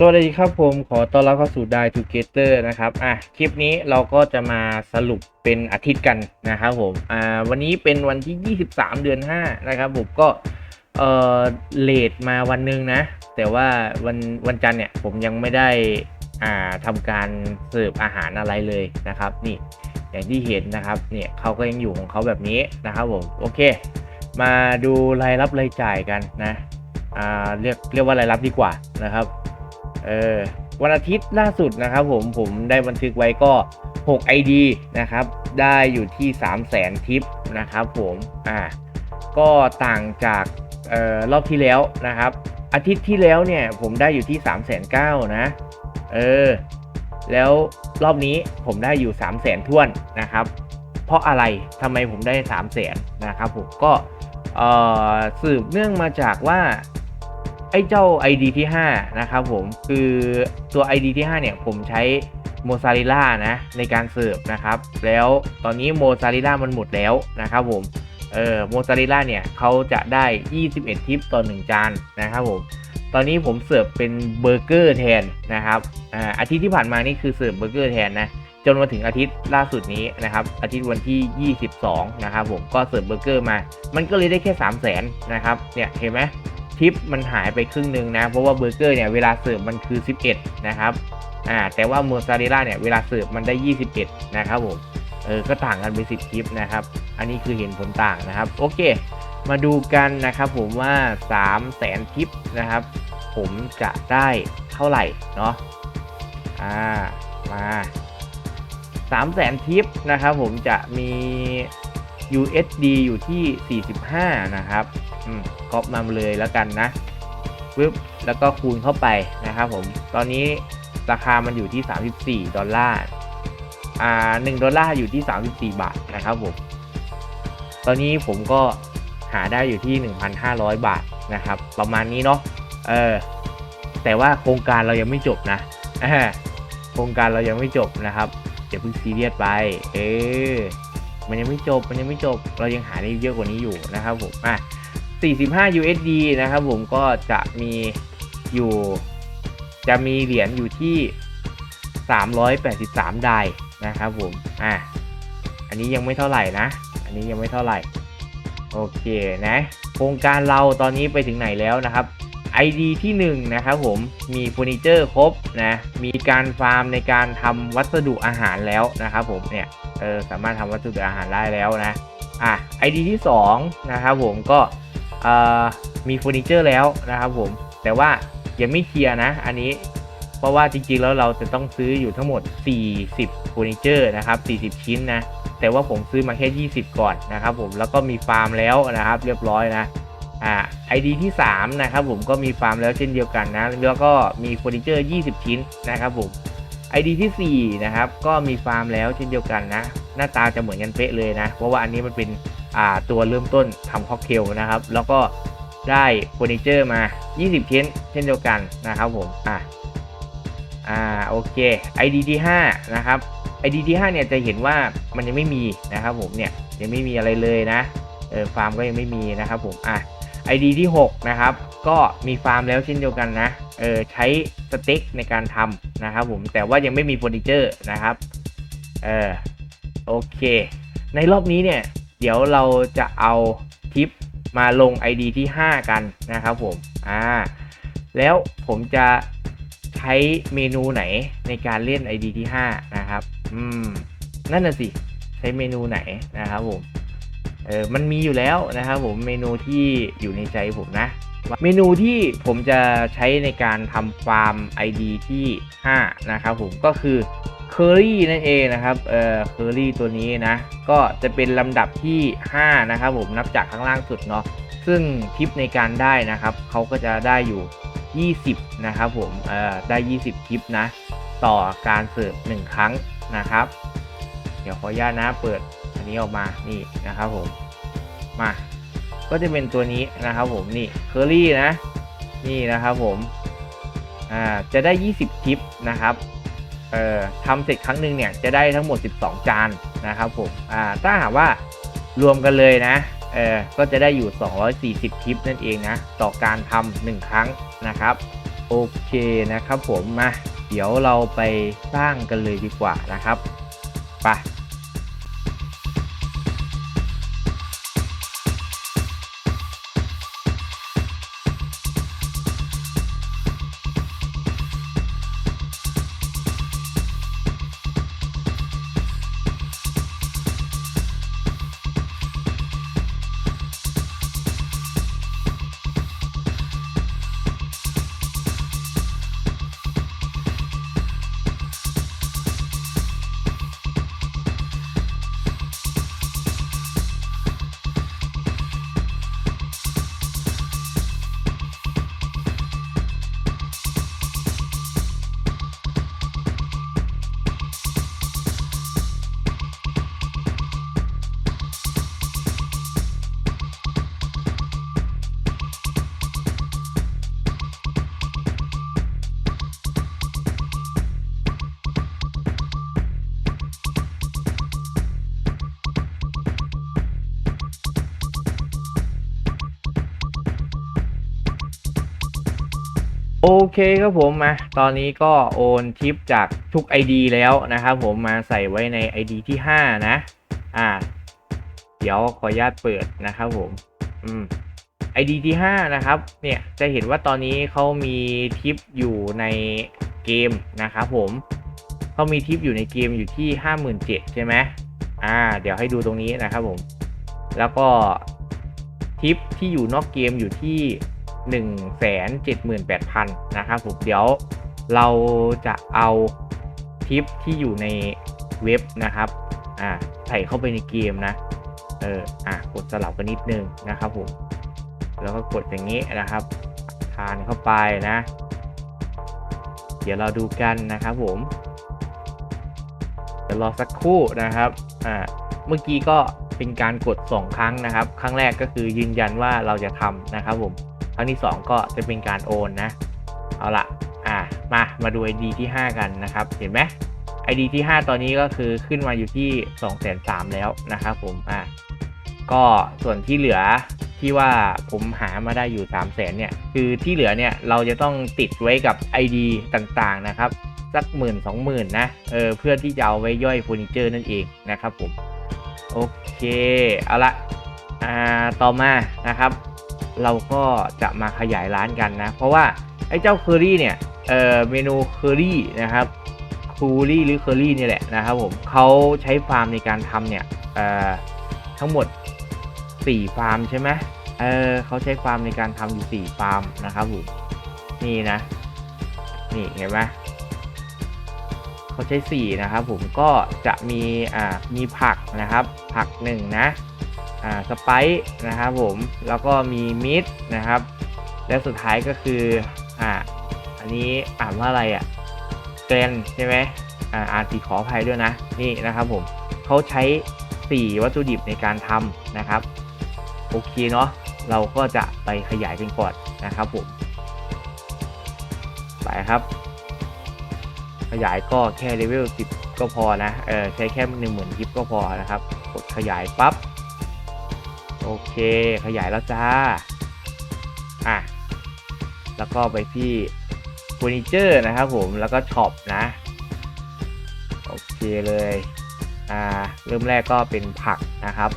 สวัสดีครับผมขอต้อนรับเข้าสู่ Die Together นะครับอะคลิปนี้เราก็จะมาสรุปเป็นอาทิตย์กันนะครับผมอ่าวันนี้เป็นวันที่ 23 เดือน 5 นะครับผมก็เออเลทมาวันหนึงนะ แต่ว่าวันวันจันทร์เนี่ยผมยังไม่ได้อ่าทำการเสิร์ฟอาหารอะไรเลยนะครับ นี่อย่างที่เห็นนะครับเนี่ยเขาก็ยังอยู่ของเขาแบบนี้นะครับผมโอเค มาดูรายรับรายจ่ายกันนะอ่าเรียกเรียกว่ารายรับดีกว่านะครับ เออวันอาทิตย์ล่าสุดนะครับผมผมได้บันทึกไว้ก็ 6 ID นะครับ ได้อยู่ที่ 3 0 0แสนทิปนะครับผมอ่าก็ต่างจากเอ่อรอบที่แล้วนะครับ อาทิตย์ที่แล้วเนี่ยผมได้อยู่ที่ 3 9 0 0 0นะเออแล้วรอบนี้ผมได้อยู่ 3 0 0แสนท่วนนะครับ เพราะอะไรทำไมผมได้ 3 0 0แสนนะครับผมก็เอ่อสืบเนื่องมาจากว่า ไอ้เจ้า ID ที่5นะครับผมคือตัว ID ที่ 5 เนี่ยผมใช้โมซาริล่านะในการเสิร์ฟนะครับ แล้วตอนนี้โมซาริล่ามันหมดแล้วนะครับผมเออโมซาริล่าเนี่ยเขาจะได้ 21 ทิปต่อ 1 จานนะครับผมตอนนี้ผมเสิร์ฟเป็นเบอร์เกอร์แทนนะครับอ่าอาทิตย์ที่ผ่านมานี่คือเสิร์ฟเบอร์เกอร์แทนนะจนมาถึงอาทิตย์ล่าสุดนี้นะครับอาทิตย์วันที่ 22 นะครับผมก็เสิร์ฟเบอร์เกอร์มา มันก็เลยได้แค่ 3 0 0 0 0นนะครับเนี่ยเห็นไหม ทิปมันหายไปครึ่งหนึ่งนะ เพราะว่าเบอร์เกอร์เนี่ยเวลาเสิร์ฟมันคือ 11 นะครับอ่าแต่ว่าโมซาเรลล่าเนี่ยเวลาเสิร์ฟมันได้ 21 นะครับผมเออก็ต่างกันไป10ทิปนะครับ อันนี้คือเห็นผลต่างนะครับ โอเค มาดูกันนะครับผมว่า 3 0 0แสนทิปนะครับ ผมจะได้เท่าไหร่เนาะอ่ามา3 0 0แสนทิปนะครับผมจะมี USD อยู่ที่ 45 นะครับ ก๊อปมาเลยแล้วกันนะปึ๊บแล้วก็คูณเข้าไปนะครับผม ตอนนี้ราคามันอยู่ที่ 34 ดอลลาร์ อ่า1ดอลลาร์อยู่ที่ 34 บาทนะครับผม ตอนนี้ผมก็หาได้อยู่ที่ 1,500 บาทนะครับ ประมาณนี้เนาะ เออ แต่ว่าโครงการเรายังไม่จบนะโครงการเรายังไม่จบนะครับอย่าเพิ่งซีเรียสไป เออ มันยังไม่จบ มันยังไม่จบ เรายังหาได้เยอะกว่านี้อยู่นะครับผม อะ 45 USD นะครับผมก็จะมีอยู่ จะมีเหรียญอยู่ที่ 383 ได้นะครับผม อะ อันนี้ยังไม่เท่าไหร่นะ อันนี้ยังไม่เท่าไหร่ โอเคนะ โครงการเราตอนนี้ไปถึงไหนแล้วนะครับ ID ที่1นะครับผม มีเฟอร์นิเจอร์ครบนะ มีการฟาร์มในการทำวัสดุอาหารแล้วนะครับผมเนี่ย เออสามารถทำวัสดุอาหารได้แล้วนะ อะ ID ที่2นะครับผมก็ มีเฟอร์นิเจอร์แล้วนะครับผม แต่ว่ายังไม่เคลียร์นะ อันนี้ เพราะว่าจริงๆแล้วเราจะต้องซื้ออยู่ทั้งหมด 40เฟอร์นิเจอร์นะครับ40 ชิ้นนะแต่ว่าผมซื้อมาแค่ 20 ก่อนนะครับผมแล้วก็มีฟาร์มแล้วนะครับ เรียบร้อยนะอ่า ID ที่ 3 นะครับผมก็มีฟาร์มแล้วเช่นเดียวกันนะ แล้วก็มีเฟอร์นิเจอร์ 20 ชิ้นนะครับผม ID ที่4นะครับก็มีฟาร์มแล้วเช่นเดียวกันนะ หน้าตาจะเหมือนกันเป๊ะเลยนะ เพราะว่าอันนี้มันเป็นตัวเริ่มต้นทำค็อกเทลนะครับ แล้วก็ได้เฟอร์นิเจอร์มา 20 ชิ้นเช่นเดียวกันนะครับผม อ่าอ่า โอเค ID ที่5นะครับ ID ที่5เนี่ยจะเห็นว่ามันยังไม่มีนะครับผมเนี่ยยังไม่มีอะไรเลยนะ เออฟาร์มก็ยังไม่มีนะครับผม อะ ID ที่6นะครับ ก็มีฟาร์มแล้วเช่นเดียวกันนะ เออใช้สเต็กในการทำนะครับผม แต่ว่ายังไม่มีเฟอร์นิเจอร์นะครับ เออ โอเค ในรอบนี้เนี่ย เดี๋ยวเราจะเอาทิปมาลง ID ที่ 5 กันนะครับผมอ่าแล้วผมจะใช้เมนูไหนในการเล่น ID ที่ 5 นะครับ อืม นั่นน่ะสิ ใช้เมนูไหนนะครับผม เออ มันมีอยู่แล้วนะครับผม เมนูที่อยู่ในใจผมนะ เมนูที่ผมจะใช้ในการทำฟาร์ม ID ที่ 5 นะครับผม ก็คือ เคอรี่นั่นเองนะครับเอ่อเคอรี่ตัวนี้นะ ก็จะเป็นลำดับที่ 5 นะครับผมนับจากข้างล่างสุดเนาะซึ่งทิปในการได้นะครับเขาก็จะได้อยู่ 20 นะครับผมเอ่อได้ 20 ทิปนะ ต่อการเสิร์ฟ1ครั้งนะครับ เดี๋ยวขออนุญาตนะเปิดอันนี้ออกมานี่นะครับผมมาก็จะเป็นตัวนี้นะครับผมนี่เคอรี่นะนี่นะครับผมอ่าจะได้ 20 ทิปนะครับ เอ่อทำเสร็จครั้งหนึ่งเนี่ยจะได้ทั้งหมด 12 จานนะครับผมอ่าถ้าหากว่ารวมกันเลยนะเออก็จะได้อยู่ 240ทิปนั่นเองนะ ต่อการทำหนึ่งครั้งนะครับ โอเคนะครับผมมาเดี๋ยวเราไปสร้างกันเลยดีกว่านะครับไป โอเคครับผมมาตอนนี้ก็โอนทิปจากทุก ID แล้วนะครับผมมาใส่ไว้ใน ID ที่ 5 นะ อ่า เดี๋ยวขออนุญาตเปิดนะครับผม อืม ID ที่ 5 นะครับ เนี่ยจะเห็นว่าตอนนี้เขามีทิปอยู่ในเกมนะครับผมเขามีทิปอยู่ในเกมอยู่ที่ 57,000ใช่ไหมอ่า เดี๋ยวให้ดูตรงนี้นะครับผม แล้วก็ทิปที่อยู่นอกเกมอยู่ที่ 178,000นะครับผมเดี๋ยวเราจะเอาทิปที่อยู่ในเว็บนะครับอ่าใส่เข้าไปในเกมนะเอออะกดสลับกันนิดนึงนะครับผมแล้วก็กดอย่างนี้นะครับ ทานเข้าไปนะ เดี๋ยวเราดูกันนะครับผมเดี๋ยวรอสักครู่นะครับอ่าเมื่อกี้ก็เป็นการกด 2 ครั้งนะครับ ครั้งแรกก็คือยืนยันว่าเราจะทำนะครับผม ครั้งที่ 2 ก็จะเป็นการโอนนะ เอาละอ่ามา มาดู ID ที่ 5 กันนะครับ เห็นไหม ID ที่ 5 ตอนนี้ก็คือขึ้นมาอยู่ที่ 2 3 0 0 0แล้วนะครับผม อ่าก็ส่วนที่เหลือที่ว่าผมหามาได้อยู่ 3 0 0 0 0 0เนี่ย คือที่เหลือเนี่ยเราจะต้องติดไว้กับ ID ต่างๆนะครับ สักหมื่นสองหมื่นนะ เออ เพื่อที่จะเอาไว้ย่อยเฟอร์นิเจอร์นั่นเองนะครับผม โอเค เอาละ อ่า ต่อมานะครับ เราก็จะมาขยายร้านกันนะ เพราะว่าไอ้เจ้าเคอรี่เนี่ยเอ่อเมนูเคอรี่นะครับคูรี่หรือเคอรี่นี่แหละนะครับผมเขาใช้ฟาร์มในการทำเนี่ยเอ่อทั้งหมด 4 ฟาร์มใช่ไหมเออเขาใช้ฟาร์มในการทำอยู่4ฟาร์มนะครับผมนี่นะ นี่เห็นไหมเขาใช้4นะครับผมก็จะมีอ่ามีผักนะครับ ผัก1นะ อ่าสไปซ์นะครับผมแล้วก็มีมิดนะครับ และสุดท้ายก็คืออ่าอันนี้อ่านว่าอะไรอะ่ะเกรนใช่ไหมอ่าอ่านสีขออภัยด้วยนะนี่นะครับผมเขาใช้ 4 วัตถุดิบในการทำนะครับโอเคเนาะเราก็จะไปขยายเป็นก่อนนะครับผมไปครับ ขยายก็แค่เลเวล10 ก็พอนะเออใช้แค่10,000กิฟก็พอนะครับ กดขยายปั๊บ โอเคขยายแล้วจ้า อะ แล้วก็ไปที่เฟอร์นิเจอร์นะครับผมแล้วก็ช็อปนะ โอเคเลย อ่า เริ่มแรกก็เป็นผักนะครับ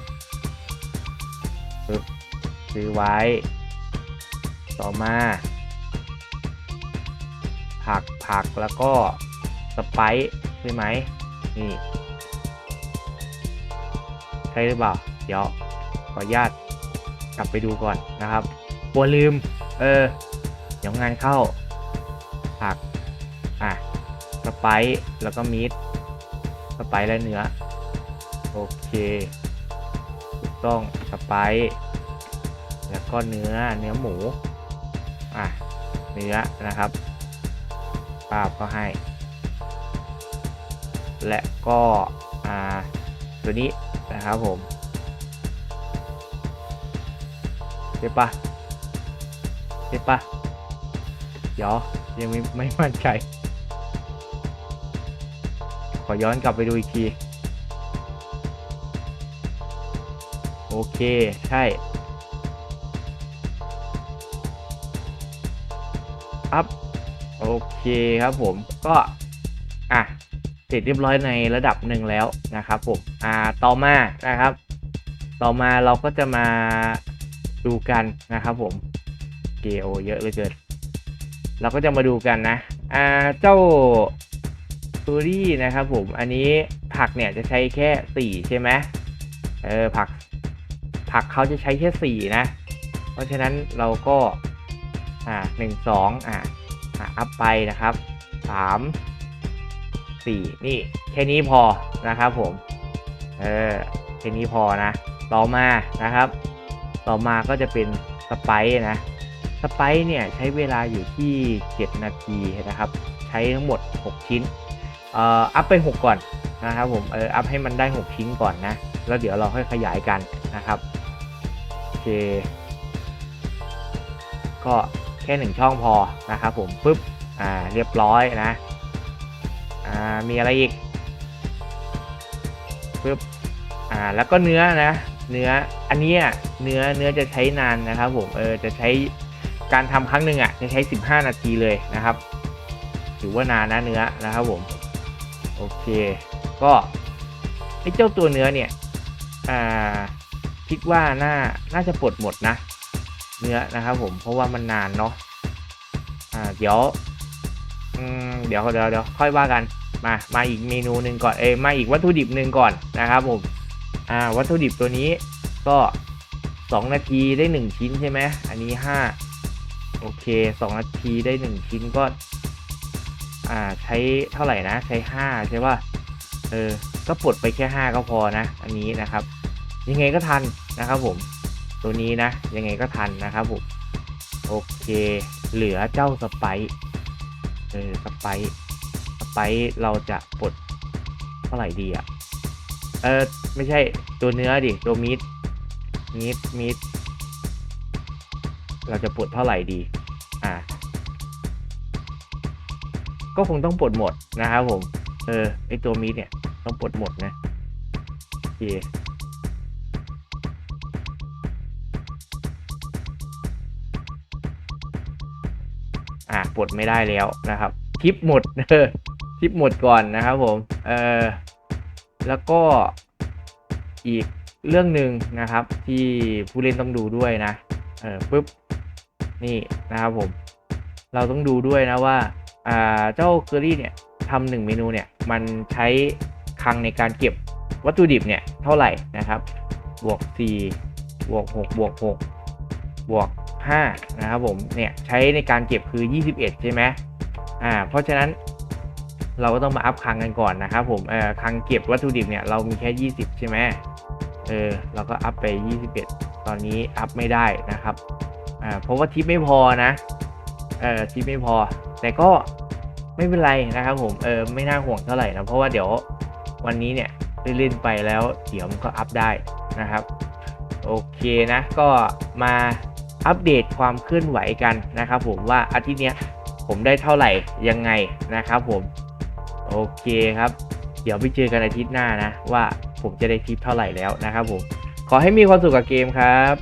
ปึ๊บซื้อไว้ ต่อมา ผักผักแล้วก็สไปซ์ใช่ไหมนี่ ใช่หรือเปล่า เดี๋ยว ออนุญาตกลับไปดูก่อนนะครับกลัวลืม เออ เดี๋ยวงานเข้า ผัก อะสไปซ์แล้วก็มีดสไปซ์และเนื้อ โอเคถูกต้องสไปซ์แล้วก็เนื้อเนื้อหมู อะ เนื้อนะครับป้าบก็ให้ และก็ อ่า ตัวนี้นะครับผม ใช่ปะใช่ปะเดี๋ยวยังไม่ไม่มั่นใจ ขอย้อนกลับไปดูอีกที โอเค ใช่ อัพเคครับผม ก็ อะ เสร็จเรียบร้อยในระดับหนึ่งแล้วนะครับผม อ่า ต่อมานะครับ ต่อมาเราก็จะมา ดูกันนะครับผมเกเยอะเหลยเกินเราก็จะมาดูกันนะ อ่า เจ้าซูรี่นะครับผม อันนี้ผักเนี่ยจะใช้แค่สี่ใช่ไหมเออผัก ผักเขาจะใช้แค่สี่นะ เพราะฉะนั้นเราก็ อ่าหนึ่งสองอ่าอ่าอัพไปนะครับสามสี่นี่แค่นี้พอนะครับผม เออแค่นี้พอนะ ต่อมานะครับ ต่อมาก็จะเป็นสไปซ์นะสไปซ์เนี่ยใช้เวลาอยู่ที่ 7 นาทีนะครับ ใช้ทั้งหมด 6 ชิ้นเอ่ออัพไป 6 ก่อนนะครับผมเอออัพให้มันได้ 6 ชิ้นก่อนนะ แล้วเดี๋ยวเราค่อยขยายกันนะครับโอเคก็แค่หนึ่งช่องพอนะครับผมปุ๊บอ่าเรียบร้อยนะอ่ามีอะไรอีกปุ๊บอ่าแล้วก็เนื้อนะ เนื้ออันเนี้ยเนื้อเนื้อจะใช้นานนะครับผมเออจะใช้การทำครั้งหนึ่งอะจะใช้ 15 นาทีเลยนะครับ ถือว่านานนะเนื้อนะครับผมโอเค ก็ไอ้เจ้าตัวเนื้อเนี่ยอ่าคิดว่าน่าน่าจะปลดหมดนะ เนื้อนะครับผมเพราะว่ามันนานเนาะอ่าเดี๋ยวอืมเดี๋ยวเดี๋ยวเดี๋ยวค่อยว่ากันมา มาอีกเมนูหนึ่งก่อน เอ้มาอีกวัตถุดิบหนึ่งก่อนนะครับผม อ่าวัตถุดิบตัวนี้ก็ 2 นาทีได้ 1 ชิ้นใช่ไหมอันนี้ 5 โอเค 2 นาทีได้ 1 ชิ้นก็ อ่าใช้เท่าไหร่นะ ใช้ 5 ใช่ป่ะเออก็ปลดไปแค่ 5 ก็พอนะ อันนี้นะครับ ยังไงก็ทันนะครับผม ตัวนี้นะ ยังไงก็ทันนะครับผมโอเค เหลือเจ้าสไปซ์เออสไปสไปซ์เราจะปลดเท่าไหร่ดีอะ เออไม่ใช่ตัวเนื้อดิตัวมีดมีดมีดเราจะปลดเท่าไหร่ดี อ่า ก็คงต้องปลดหมดนะครับผม เออไอตัวมีดเนี่ย ต้องปลดหมดนะโอเคอะปลดไม่ได้แล้วนะครับทิปหมดเออทิปหมดก่อนนะครับผม เออ แล้วก็อีกเรื่องหนึ่งนะครับ ที่ผู้เล่นต้องดูด้วยนะ เออปุ๊บนี่นะครับผม เราต้องดูด้วยนะว่าอ่าเจ้าเคอรี่เนี่ยทำหนึ่งเมนูเนี่ย มันใช้คลังในการเก็บวัตถุดิบเนี่ยเท่าไหร่นะครับ บวก 4 บวก 6 บวก 6 บวก 5 นะครับผม เนี่ย ใช้ในการเก็บคือ 21 ใช่ไหมอ่า เพราะฉะนั้น เราก็ต้องมาอัพคลังกันก่อนนะครับผมเอ่อคลังเก็บวัตถุดิบเนี่ยเรามีแค่ 20 ใช่ไหมเออเราก็อัพไป 21 ตอนนี้อัพไม่ได้นะครับอ่าเพราะว่าทิปไม่พอนะเออทิปไม่พอ แต่ก็ไม่เป็นไรนะครับผมเออไม่น่าห่วงเท่าไหร่นะเพราะว่าเดี๋ยววันนี้เนี่ยเล่นไปแล้วเดี๋ยวมันก็อัพได้นะครับโอเคนะก็มาอัปเดตความเคลื่อนไหวกันนะครับผมว่าอาทิตย์นี้ผมได้เท่าไหร่ยังไงนะครับผม โอเคครับ เดี๋ยวไปเจอกันอาทิตย์หน้านะ ว่าผมจะได้ทิปเท่าไหร่แล้วนะครับผม ขอให้มีความสุขกับเกมครับ